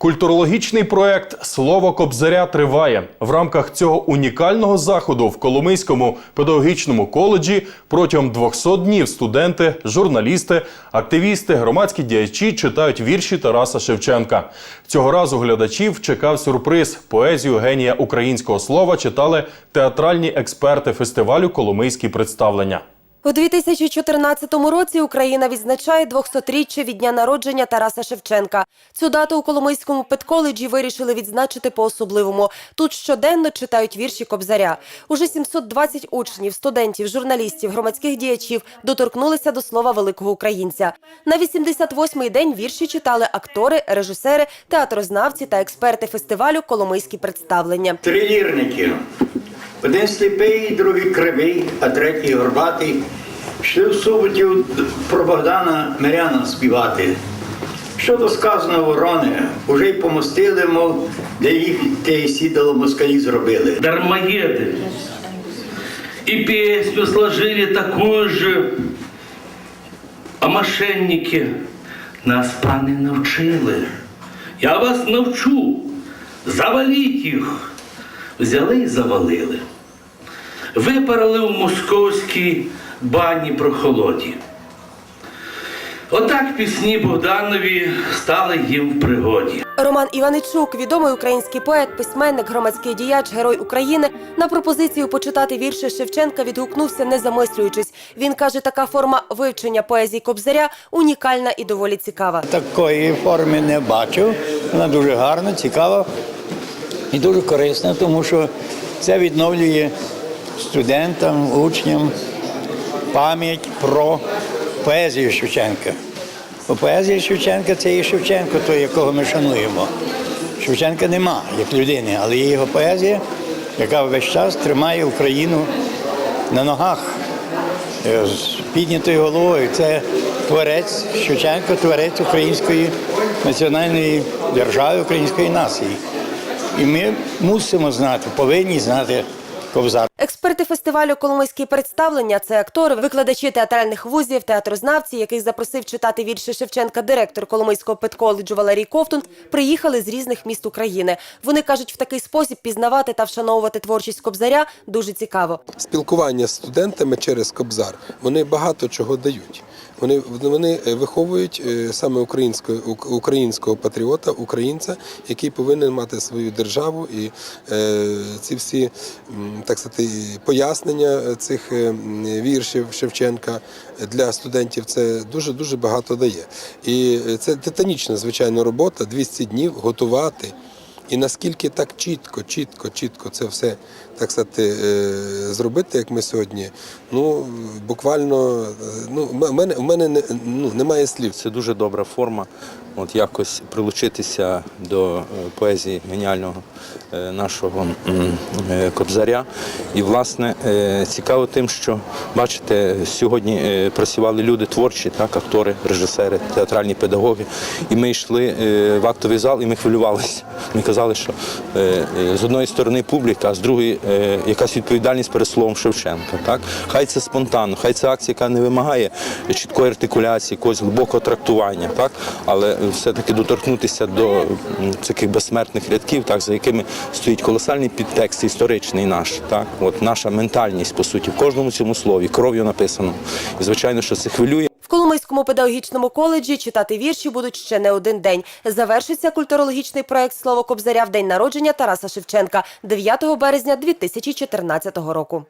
Культурологічний проект Слово Кобзаря триває в рамках цього унікального заходу в Коломийському педагогічному коледжі протягом 200 днів студенти, журналісти, активісти, громадські діячі читають вірші Тараса Шевченка. Цього разу глядачів чекав сюрприз. Поезію генія українського слова читали театральні експерти фестивалю Коломийські представлення. У 2014 році Україна відзначає 200-річчя від дня народження Тараса Шевченка. Цю дату у Коломийському педколеджі вирішили відзначити по-особливому. Тут щоденно читають вірші Кобзаря. Уже 720 учнів, студентів, журналістів, громадських діячів доторкнулися до слова великого українця. На 88-й день вірші читали актори, режисери, театрознавці та експерти фестивалю Коломийські представлення. Три лірники. Один сліпий, другий кривий, а третій горбатий. Йшли в суботів про Богдана Миряна співати. Що то сказано ворони, уже й помостили, мов, де їх те сідало москалі зробили. дармоеды. И песню сложили такую же. А мошенники нас пани навчили. Я вас навчу. Заваліть їх. Взяли і завалили. Випарили у московській бані прохолоді. Отак пісні Богданові стали їм в пригоді. Роман Іваничук, відомий український поет, письменник, громадський діяч, герой України, на пропозицію почитати вірші Шевченка відгукнувся, не замислюючись. Він каже, така форма вивчення поезії Кобзаря унікальна і доволі цікава. Такої форми не бачив. Вона дуже гарна, цікава і дуже корисна, тому що це відновлює студентам, учням пам'ять про поезію Шевченка. Бо поезія Шевченка це і Шевченко, той, якого ми шануємо. Шевченка нема як людини, але є його поезія, яка весь час тримає Україну на ногах е, з піднятою головою. Це творець Шевченко, творець української національної держави, української нації. І ми мусимо знати, повинні знати Кобзар. Експерти фестивалю Коломийські представлення це актори, викладачі театральних вузів, театрознавці, яких запросив читати вірші Шевченка директор Коломийського педколеджу Валерій Ковтун, приїхали з різних міст України. Вони кажуть, в такий спосіб пізнавати та вшановувати творчість Кобзаря дуже цікаво. спілкування з студентами через Кобзар вони багато чого дають. Вони вони виховують е, саме українського ук- українського патріота, українця, який повинен мати свою державу, і е, ці всі так сказати, пояснення цих е, віршів Шевченка для студентів це дуже дуже багато дає. І це титанічна звичайно робота 200 днів готувати. І наскільки так чітко, чітко, чітко це все так сказати, е, зробити, як ми сьогодні, ну буквально е, ну, в мене, в мене не, ну, немає слів. Це дуже добра форма. От якось прилучитися до е, поезії геніального е, нашого е, кобзаря. І, власне, цікаво тим, що бачите, сьогодні працювали люди творчі, так, актори, режисери, театральні педагоги. І ми йшли в актовий зал і ми хвилювалися. Ми казали, що з одної сторони публіка, а з другої якась відповідальність перед словом Шевченка. Так? Хай це спонтанно, хай це акція, яка не вимагає чіткої артикуляції, якогось глибокого трактування, так? але все-таки доторкнутися до таких безсмертних рядків, так, за якими стоїть колосальний підтекст історичний наш, так? От наша ментальність, по суті, в кожному цьому слові, кров'ю написано. І звичайно, що це хвилює. В Коломийському педагогічному коледжі читати вірші будуть ще не один день. Завершиться культурологічний проект Слово Кобзаря в день народження Тараса Шевченка 9 березня 2014 року.